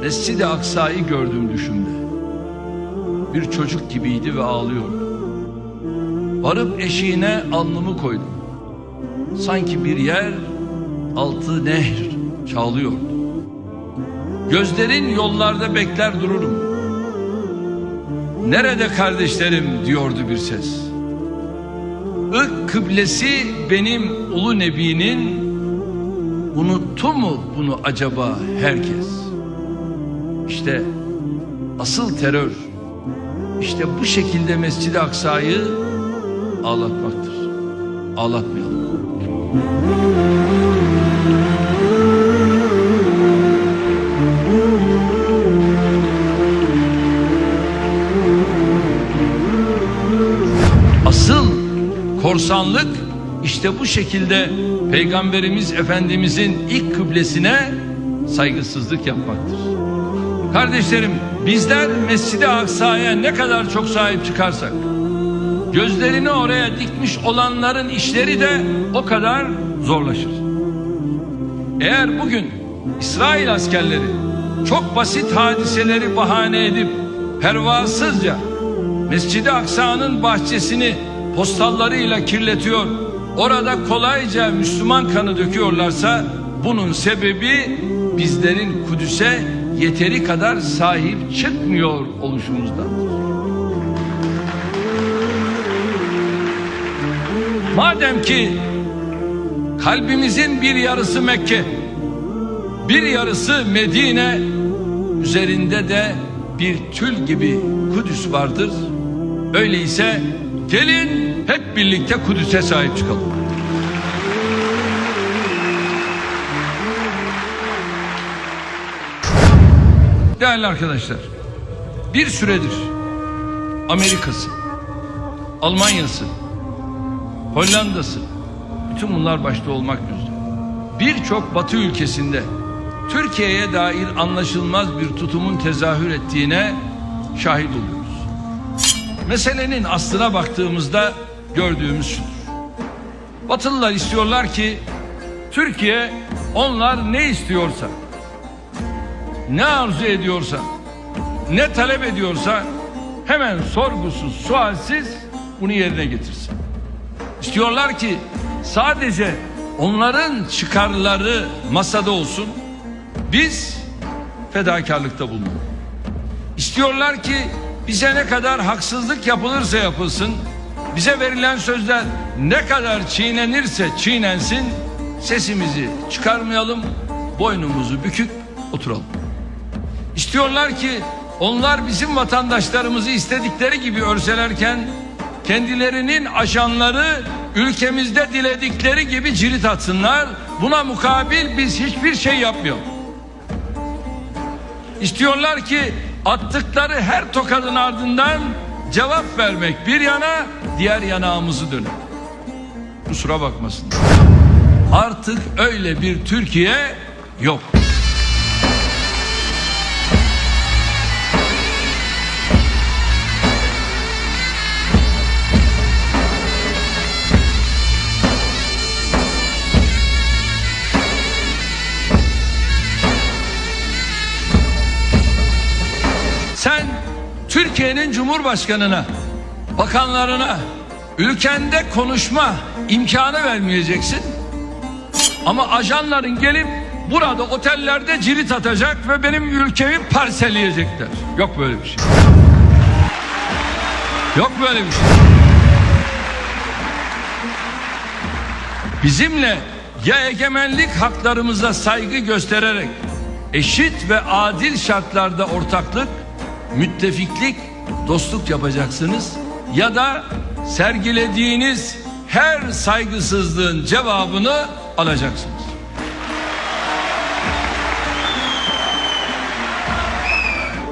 Mescid-i Aksa'yı gördüm düşümde. Bir çocuk gibiydi ve ağlıyordu. Varıp eşiğine alnımı koydum. Sanki bir yer altı nehr çağlıyordu. Gözlerin yollarda bekler dururum. Nerede kardeşlerim diyordu bir ses. Irk kıblesi benim ulu nebinin unuttu mu bunu acaba herkes? İşte asıl terör işte bu şekilde Mescid-i Aksa'yı ağlatmaktır. Ağlatmayalım. Asıl korsanlık işte bu şekilde Peygamberimiz Efendimizin ilk kıblesine saygısızlık yapmaktır. Kardeşlerim bizler Mescid-i Aksa'ya ne kadar çok sahip çıkarsak gözlerini oraya dikmiş olanların işleri de o kadar zorlaşır. Eğer bugün İsrail askerleri çok basit hadiseleri bahane edip pervasızca Mescid-i Aksa'nın bahçesini postallarıyla kirletiyor, orada kolayca Müslüman kanı döküyorlarsa bunun sebebi bizlerin Kudüs'e yeteri kadar sahip çıkmıyor oluşumuzdandır. Madem ki kalbimizin bir yarısı Mekke, bir yarısı Medine, üzerinde de bir tül gibi Kudüs vardır. Öyleyse gelin hep birlikte Kudüs'e sahip çıkalım. Değerli arkadaşlar, bir süredir Amerika'sı, Almanya'sı, Hollanda'sı, bütün bunlar başta olmak üzere birçok Batı ülkesinde Türkiye'ye dair anlaşılmaz bir tutumun tezahür ettiğine şahit oluyoruz. Meselenin aslına baktığımızda gördüğümüz şudur. Batılılar istiyorlar ki Türkiye onlar ne istiyorsa, ne arzu ediyorsa, ne talep ediyorsa hemen sorgusuz, sualsiz bunu yerine getirsin. İstiyorlar ki sadece onların çıkarları masada olsun. Biz fedakarlıkta bulunalım. İstiyorlar ki bize ne kadar haksızlık yapılırsa yapılsın, bize verilen sözler ne kadar çiğnenirse çiğnensin, sesimizi çıkarmayalım, boynumuzu bükük oturalım. İstiyorlar ki onlar bizim vatandaşlarımızı istedikleri gibi örselerken kendilerinin ajanları ülkemizde diledikleri gibi cirit atsınlar. Buna mukabil biz hiçbir şey yapmıyoruz. İstiyorlar ki attıkları her tokadın ardından cevap vermek bir yana diğer yanağımızı dönüp. Kusura bakmasın. Artık öyle bir Türkiye yok. Türkiye'nin Cumhurbaşkanına, bakanlarına, ülkende konuşma imkanı vermeyeceksin. Ama ajanların gelip burada otellerde cirit atacak ve benim ülkemi parselleyecekler. Yok böyle bir şey. Yok böyle bir şey. Bizimle ya egemenlik haklarımıza saygı göstererek eşit ve adil şartlarda ortaklık, müttefiklik, dostluk yapacaksınız ya da sergilediğiniz her saygısızlığın cevabını alacaksınız.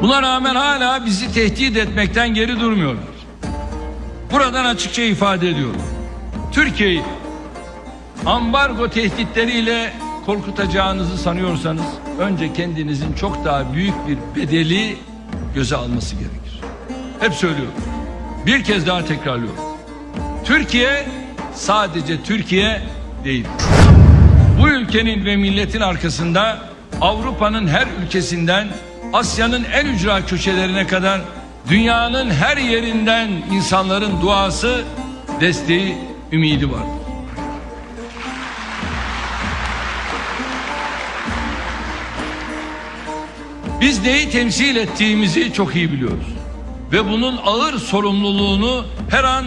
Buna rağmen hala bizi tehdit etmekten geri durmuyorlar. Buradan açıkça ifade ediyorum. Türkiye'yi ambargo tehditleriyle korkutacağınızı sanıyorsanız önce kendinizin çok daha büyük bir bedeli göze alması gerekir. Hep söylüyorum. Bir kez daha tekrarlıyorum. Türkiye sadece Türkiye değil. Bu ülkenin ve milletin arkasında Avrupa'nın her ülkesinden Asya'nın en ücra köşelerine kadar dünyanın her yerinden insanların duası, desteği, ümidi vardır. Biz neyi temsil ettiğimizi çok iyi biliyoruz. Ve bunun ağır sorumluluğunu her an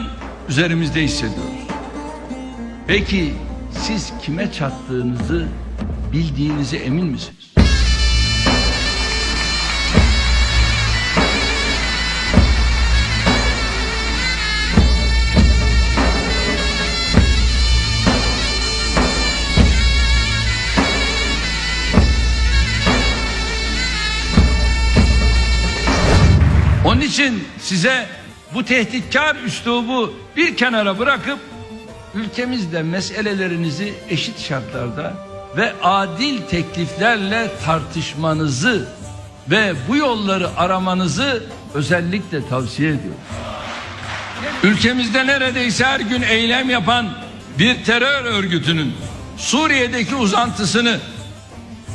üzerimizde hissediyoruz. Peki siz kime çattığınızı bildiğinize emin misiniz? Onun için size bu tehditkar üslubu bir kenara bırakıp ülkemizde meselelerinizi eşit şartlarda ve adil tekliflerle tartışmanızı ve bu yolları aramanızı özellikle tavsiye ediyorum. Ülkemizde neredeyse her gün eylem yapan bir terör örgütünün Suriye'deki uzantısını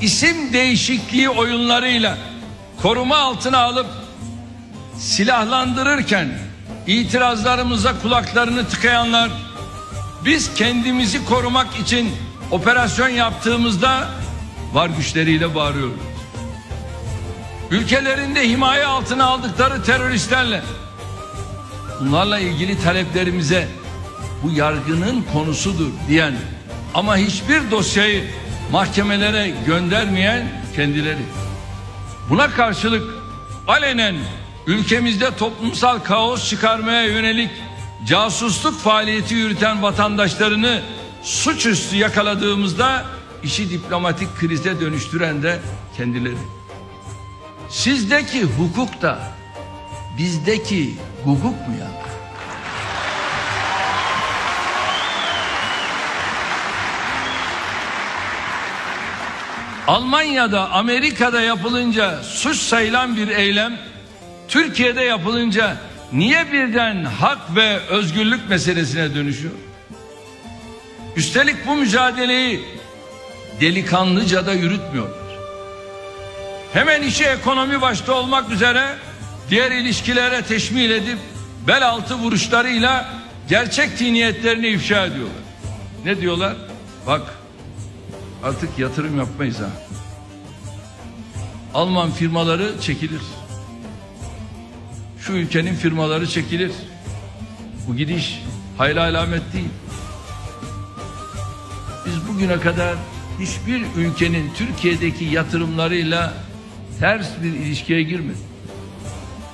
isim değişikliği oyunlarıyla koruma altına alıp silahlandırırken itirazlarımıza kulaklarını tıkayanlar biz kendimizi korumak için operasyon yaptığımızda var güçleriyle bağırıyoruz. Ülkelerinde himaye altına aldıkları teröristlerle bunlarla ilgili taleplerimize bu yargının konusudur diyen ama hiçbir dosyayı mahkemelere göndermeyen kendileri. Buna karşılık alenen ülkemizde toplumsal kaos çıkarmaya yönelik casusluk faaliyeti yürüten vatandaşlarını suçüstü yakaladığımızda işi diplomatik krize dönüştüren de kendileri. Sizdeki hukuk da bizdeki hukuk mu ya? Almanya'da, Amerika'da yapılınca suç sayılan bir eylem Türkiye'de yapılınca niye birden hak ve özgürlük meselesine dönüşüyor? Üstelik bu mücadeleyi delikanlıca da yürütmüyorlar. Hemen işi ekonomi başta olmak üzere diğer ilişkilere teşmil edip bel altı vuruşlarıyla gerçek tiniyetlerini ifşa ediyorlar. Ne diyorlar? Bak artık yatırım yapmayız ha. Alman firmaları çekilir. Şu ülkenin firmaları çekilir. Bu gidiş hayra alamet değil. Biz bugüne kadar hiçbir ülkenin Türkiye'deki yatırımlarıyla ters bir ilişkiye girmedik.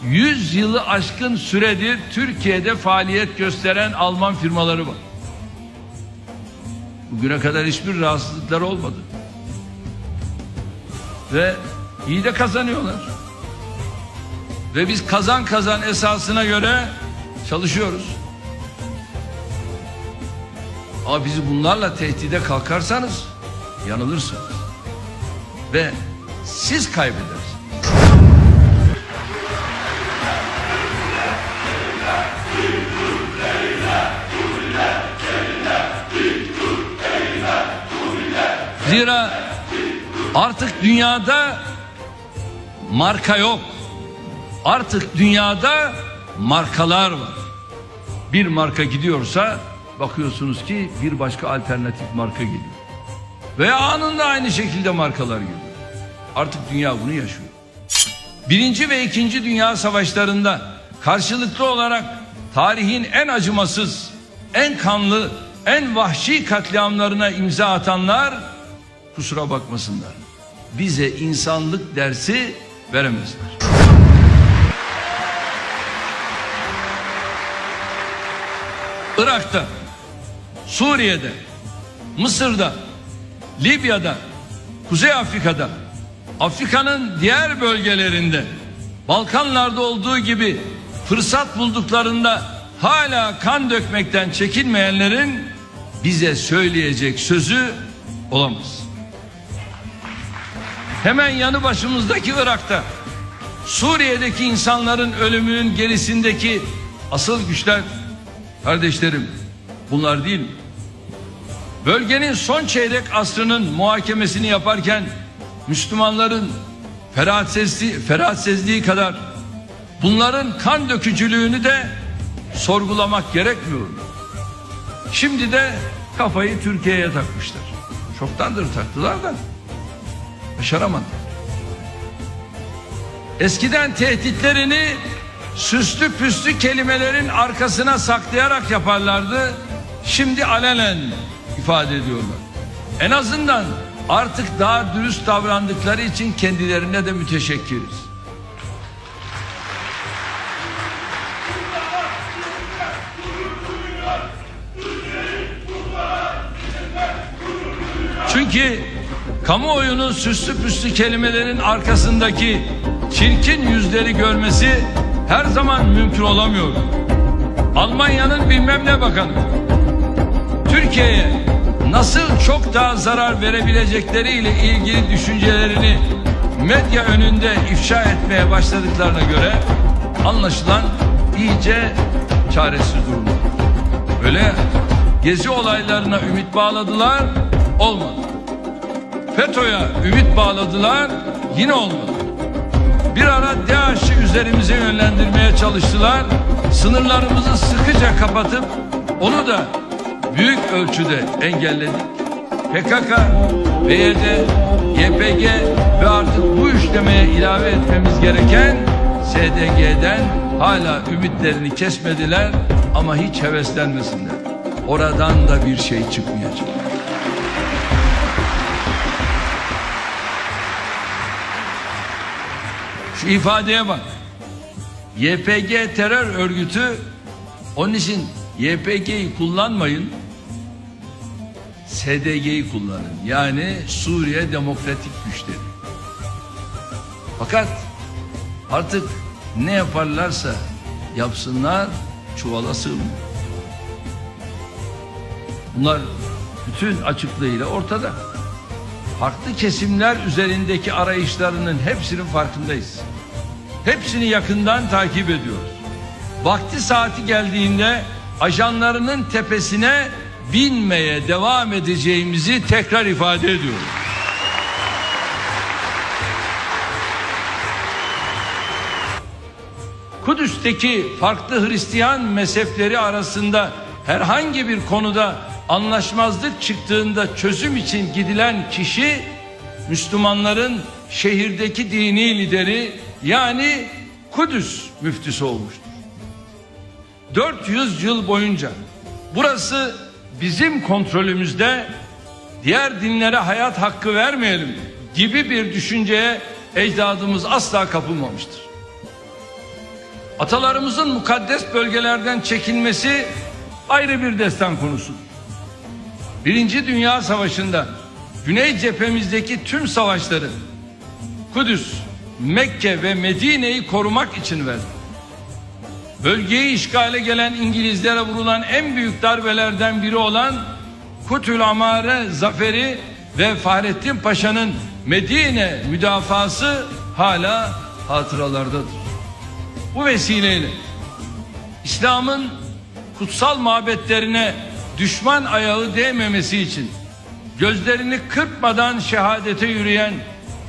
100 yılı aşkın süredir Türkiye'de faaliyet gösteren Alman firmaları var. Bugüne kadar hiçbir rahatsızlıkları olmadı. Ve iyi de kazanıyorlar. Ve biz kazan kazan esasına göre çalışıyoruz. Ama bizi bunlarla tehdide kalkarsanız yanılırsınız. Ve siz kaybedersiniz. Zira artık dünyada marka yok. Artık dünyada markalar var. Bir marka gidiyorsa bakıyorsunuz ki bir başka alternatif marka geliyor. Ve anında aynı şekilde markalar geliyor. Artık dünya bunu yaşıyor. Birinci ve ikinci dünya savaşlarında karşılıklı olarak tarihin en acımasız, en kanlı, en vahşi katliamlarına imza atanlar kusura bakmasınlar. Bize insanlık dersi veremezler. Irak'ta, Suriye'de, Mısır'da, Libya'da, Kuzey Afrika'da, Afrika'nın diğer bölgelerinde, Balkanlarda olduğu gibi fırsat bulduklarında hala kan dökmekten çekinmeyenlerin bize söyleyecek sözü olamaz. Hemen yanı başımızdaki Irak'ta Suriye'deki insanların ölümünün gerisindeki asıl güçler kardeşlerim bunlar değil mi? Bölgenin son çeyrek asrının muhakemesini yaparken Müslümanların feratsizliği, feratsizliği kadar bunların kan dökücülüğünü de sorgulamak gerekmiyor mu? Şimdi de kafayı Türkiye'ye takmışlar. Çoktandır taktılar da başaramadı. Eskiden tehditlerini süslü püslü kelimelerin arkasına saklayarak yaparlardı. Şimdi alenen ifade ediyorlar. En azından artık daha dürüst davrandıkları için kendilerine de müteşekkiriz. Çünkü kamuoyunun süslü püslü kelimelerin arkasındaki çirkin yüzleri görmesi her zaman mümkün olamıyor. Almanya'nın bilmem ne bakanı Türkiye'ye nasıl çok daha zarar verebilecekleriyle ilgili düşüncelerini medya önünde ifşa etmeye başladıklarına göre anlaşılan iyice çaresiz durumda. Öyle ya, gezi olaylarına ümit bağladılar, olmadı. FETÖ'ye ümit bağladılar, yine olmadı. Bir ara DAEŞ'i üzerimize yönlendirmeye çalıştılar. Sınırlarımızı sıkıca kapatıp onu da büyük ölçüde engelledik. PKK, PYD, YPG ve artık bu üçlemeye ilave etmemiz gereken SDG'den hala ümitlerini kesmediler ama hiç heveslenmesinler. Oradan da bir şey çıkmayacak. Şu ifadeye bak. YPG terör örgütü onun için YPG'yi kullanmayın. SDG'yi kullanın. Yani Suriye Demokratik Güçleri. Fakat artık ne yaparlarsa yapsınlar çuvala sığmıyor. Bunlar bütün açıklığıyla ortada. Farklı kesimler üzerindeki arayışlarının hepsinin farkındayız. Hepsini yakından takip ediyoruz. Vakti saati geldiğinde ajanlarının tepesine binmeye devam edeceğimizi tekrar ifade ediyorum. Kudüs'teki farklı Hristiyan mezhepleri arasında herhangi bir konuda anlaşmazlık çıktığında çözüm için gidilen kişi Müslümanların şehirdeki dini lideri yani Kudüs müftüsü olmuştur. 400 yıl boyunca burası bizim kontrolümüzde diğer dinlere hayat hakkı vermeyelim gibi bir düşünceye ecdadımız asla kapılmamıştır. Atalarımızın mukaddes bölgelerden çekilmesi ayrı bir destan konusu. Birinci Dünya Savaşı'nda Güney cephemizdeki tüm savaşları Kudüs, Mekke ve Medine'yi korumak için verdi. Bölgeyi işgale gelen İngilizlere vurulan en büyük darbelerden biri olan Kutül Amare zaferi ve Fahrettin Paşa'nın Medine müdafası hala hatıralardadır. Bu vesileyle İslam'ın kutsal mabetlerine düşman ayağı değmemesi için gözlerini kırpmadan şehadete yürüyen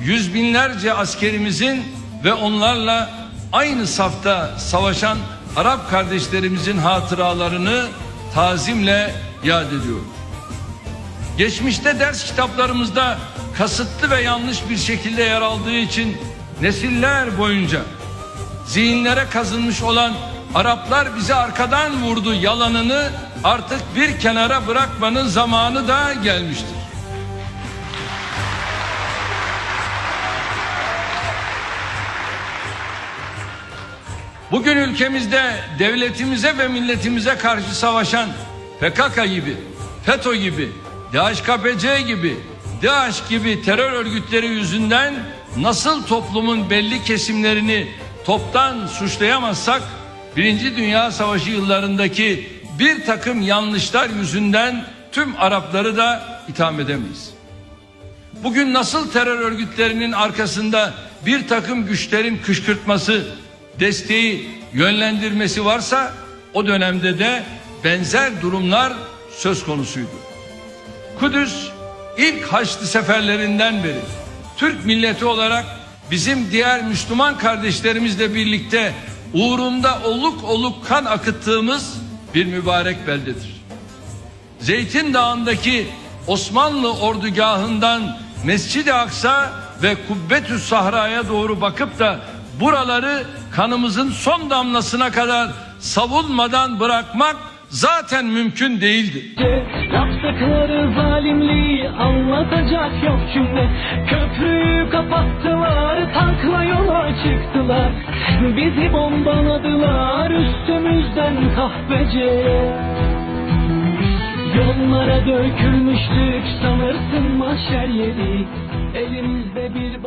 yüz binlerce askerimizin ve onlarla aynı safta savaşan Arap kardeşlerimizin hatıralarını tazimle yad ediyorum. Geçmişte ders kitaplarımızda kasıtlı ve yanlış bir şekilde yer aldığı için nesiller boyunca zihinlere kazınmış olan Araplar bizi arkadan vurdu yalanını artık bir kenara bırakmanın zamanı da gelmiştir. Bugün ülkemizde devletimize ve milletimize karşı savaşan PKK gibi, FETÖ gibi, DHKPC gibi, DAEŞ gibi terör örgütleri yüzünden nasıl toplumun belli kesimlerini toptan suçlayamazsak Birinci Dünya Savaşı yıllarındaki bir takım yanlışlar yüzünden tüm Arapları da itham edemeyiz. Bugün nasıl terör örgütlerinin arkasında bir takım güçlerin kışkırtması, desteği, yönlendirmesi varsa o dönemde de benzer durumlar söz konusuydu. Kudüs ilk Haçlı seferlerinden beri Türk milleti olarak bizim diğer Müslüman kardeşlerimizle birlikte uğrunda oluk oluk kan akıttığımız bir mübarek beldedir. Zeytin Dağı'ndaki Osmanlı ordugahından Mescid-i Aksa ve Kubbetü Sahra'ya doğru bakıp da buraları kanımızın son damlasına kadar savunmadan bırakmak zaten mümkün değildir. Yaptıkları zalimliği anlatacak yok cümle Köprüyü kapattılar tankla yola çıktılar. Bizi bombaladılar üstümüzden kahpece Yollara dökülmüştük sanırsın mahşer yeri. Elimizde bir